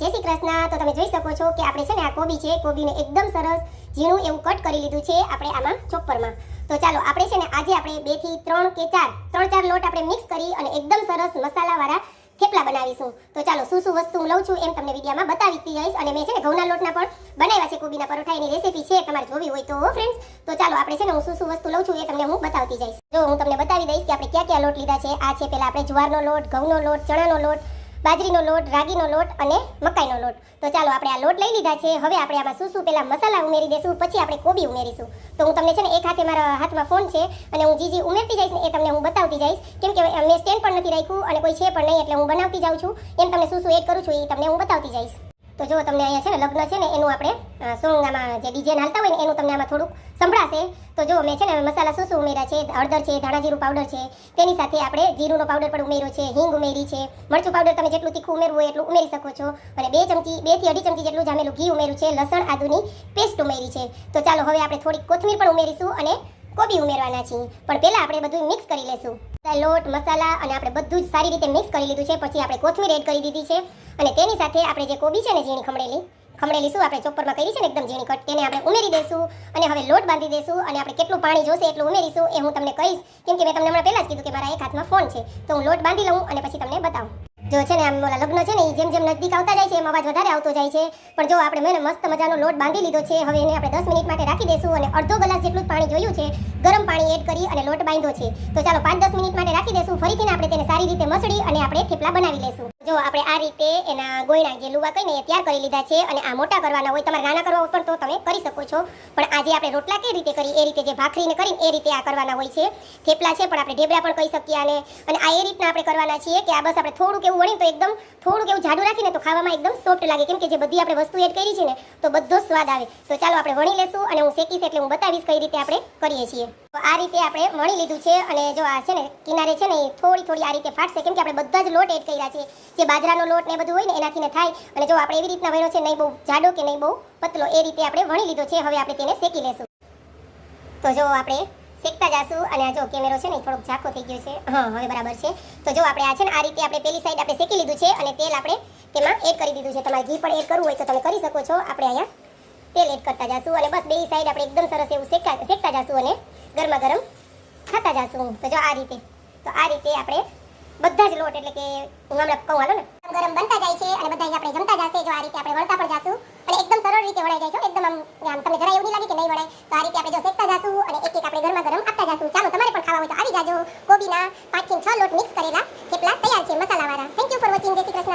જય શ્રી કૃષ્ણ. તો તમે જોઈ શકો છો કે આપણે છે ને આ કોબી છે, કોબીને એકદમ સરસ ઝીણું એવું કટ કરી લીધું છે આપણે આમાં ચોપરમાં તો ચાલો, આપણે છે ને આજે આપણે બેથી ત્રણ કે ચાર, ત્રણ ચાર લોટ આપણે મિક્સ કરી અને એકદમ સરસ મસાલાવાળા થેપલા બનાવીશું. તો ચાલો, શું શું વસ્તુ હું લઉં છું એમ તમને વિડીયોમાં બતાવી જઈશ અને મેં છે ને ઘઉંના લોટના પણ બનાવ્યા છે કોબીના પરોઠા એની રેસીપી છે, તમારે જોવી હોય તો ફ્રેન્ડ્સ તો ચાલો, આપણે છે ને હું શું શું વસ્તુ લઉં છું એ તમને હું બતાવતી જઈશ. જો હું તમને બતાવી દઈશ કે આપણે ક્યાં ક્યાં લોટ લીધા છે. આ છે પહેલાં આપણે જુવારનો લોટ, ઘઉંનો લોટ, ચણાનો લોટ બાજરીનો લોટ, રાગીનો લોટ અને મકાઈનો લોટ. તો ચાલો આપણે આ લોટ લઈ લીધા છે. હવે આપણે આમાં શું શું પહેલાં મસાલા ઉમેરી દઈશું પછી આપણે કોબી ઉમેરીશું. તો હું તમને છે ને એક હાથે મારા હાથમાં ફોન છે અને હું જે જે ઉમેરતી જઈશ ને એ તમને હું બતાવતી જઈશ. કેમ કે મેં સ્ટેન્ડ પણ નથી રાખ્યું અને કોઈ છે પણ નહીં, એટલે હું બનાવતી જાઉં છું. એમ તમને શું શું એડ કરું છું એ તમને હું બતાવતી જઈશ. તો જો તમને અહીંયા છે ને લગ્ન છે ને, એનું આપણે સોંગ આમાં જે ડિઝાઇન હાલતા હોય ને, એનું તમને આમાં થોડુંક સંભળાશે તો જો મેં છે ને મસાલા શું શું ઉમેર્યા છે? હળદર છે, ધાણા જીરું પાવડર છે. તેની સાથે આપણે જીરુંનો પાવડર પણ ઉમેર્યો છે, હિંગ ઉમેરી છે. મરચું પાવડર તમે જેટલું તીખું ઉમેરવું હોય એટલું ઉમેરી શકો છો. અને બે ચમચી બેથી અઢી ચમચી જેટલું જામેલું ઘી ઉમેર્યું છે. લસણ, આદુની પેસ્ટ ઉમેરી છે. તો ચાલો હવે આપણે થોડીક કોથમીર પણ ઉમેરીશું અને કોબી ઉમેરવાના છીએ. પણ પહેલાં આપણે બધું મિક્સ કરી લેશું. લોટ, મસાલા અને આપણે બધું જ સારી રીતે મિક્સ કરી લીધું છે. પછી આપણે કોથમીર એડ કરી દીધી છે. અને તેની સાથે આપણે જે કોબી છે ને, ઝીણી ખમણેલી ખમણેલી શું આપણે ચોપરમાં કરી છે ને એકદમ ઝીણી કટ તેને આપણે ઉમેરી દઈશું અને હવે લોટ બાંધી દઈશું અને આપણે કેટલું પાણી જોશે એટલું ઉમેરીશું એ હું તમને કહીશ. કેમ કે મેં તમને હમણાં પહેલા જ કીધું કે મારા એક હાથમાં ફોન છે, તો હું લોટ બાંધી લઉં અને પછી તમને બતાવું. જો છે ને આમ ઓલા લગ્ન છે ને એ જેમ જેમ નજીક આવતા જાય છે, એમ અવાજ વધારે આવતો જાય છે. પણ જો આપણે મેં મસ્ત મજાનો લોટ બાંધી લીધો છે, હવે એને આપણે દસ મિનિટ માટે રાખી દઈશું અને અડધો ગ્લાસ જેટલું પાણી જોયું છે, ગરમ પાણી એડ કરી અને લોટ બાંધ્યો છે. તો ચાલો પાંચ દસ મિનિટ માટે રાખી દઈશું, ફરીથી આપણે તેને સારી રીતે મસળી અને આપણે થેપલા બનાવી લઈશું. જો આપણે આ રીતે એના ગોયણા જે લુવા કહીને એ તૈયાર કરી લીધા છે અને આ મોટા કરવાના હોય તમારે નાના કરવા પણ તો તમે કરી શકો છો. પણ આજે આપણે રોટલા કેવી રીતે કરી એ રીતે જે ભાખરીને કરીને એ રીતે આ કરવાના હોય છે. થેપલા છે પણ આપણે ઢેબરા પણ કહી શકીએ આને. અને આ એ રીતના આપણે કરવાના છીએ કે આ બસ આપણે થોડુંક એવું વળીને તો એકદમ થોડુંક એવું જાડું રાખીને તો ખાવામાં એકદમ સોફ્ટ લાગે. કેમ કે જે બધી આપણે વસ્તુ એડ કરી છે ને, તો બધો સ્વાદ આવે. તો ચાલો આપણે વણી લેશું અને હું શેકીશ એટલે હું બતાવીશ કઈ રીતે આપણે કરીએ છીએ. તો આ રીતે આપણે વણી લીધું છે અને જો આ છે ને કિનારે છે ને થોડી થોડી આ રીતે ફાટશે. કેમ કે આપણે બધા જ લોટ એડ કર્યા છે. જે બાજરાનો લોટ ને બધું હોય ને એનાથી ને થાય. અને જો આપણે એવી રીતના વણ્યો છે નહીં બહુ જાડો કે નહીં બહુ પતલો, એ રીતે આપણે વણી લીધો છે. હવે આપણે તેને શેકી લેશું. તો જો આપણે શેકતા જશું અને જો કેમેરો છે ને થોડોક ઝાંખો થઈ ગયો છે. હા, હવે બરાબર છે. તો જો આપણે આ છે ને આ રીતે આપણે પેલી સાઈડ આપણે શેકી લીધું છે અને તેલ આપણે તેમાં એડ કરી દીધું છે. તમારે ઘી પણ એડ કરવું હોય તો તમે કરી શકો છો. આપણે અહીંયા તેલ એડ કરતા જશું અને બસ બે સાઈડ આપણે એકદમ સરસ એવું શેકા, શેકતા જશું અને ગરમા ગરમ ખાતા જશું તો જો આ રીતે. તો આ રીતે આપણે બધા જ લોટ એટલે કે હું હમણાં કહું હાલો ને. ગરમ બનતા જાય છે અને બધા આપણે જમતા જશે જો આ રીતે આપણે વળતા પણ જશું. અને એકદમ સરળ રીતે વળાઈ જાય છે એકદમ આમ તમને જરા એવું નહીં લાગે કે નહીં વળાય. તો આ રીતે આપણે જો શેકતા જશું અને એક એક આપણે ગરમા ગરમ આપતા જશું. ચાલો તમારે પણ ખાવા હોય તો આવી જાજો. કોબીના પાંચથી છ લોટ મિક્સ કરેલા. થેપલા તૈયાર છે મસાલાવાળા. થેન્ક યુ ફોર વોચિંગ જય શ્રી કૃષ્ણ.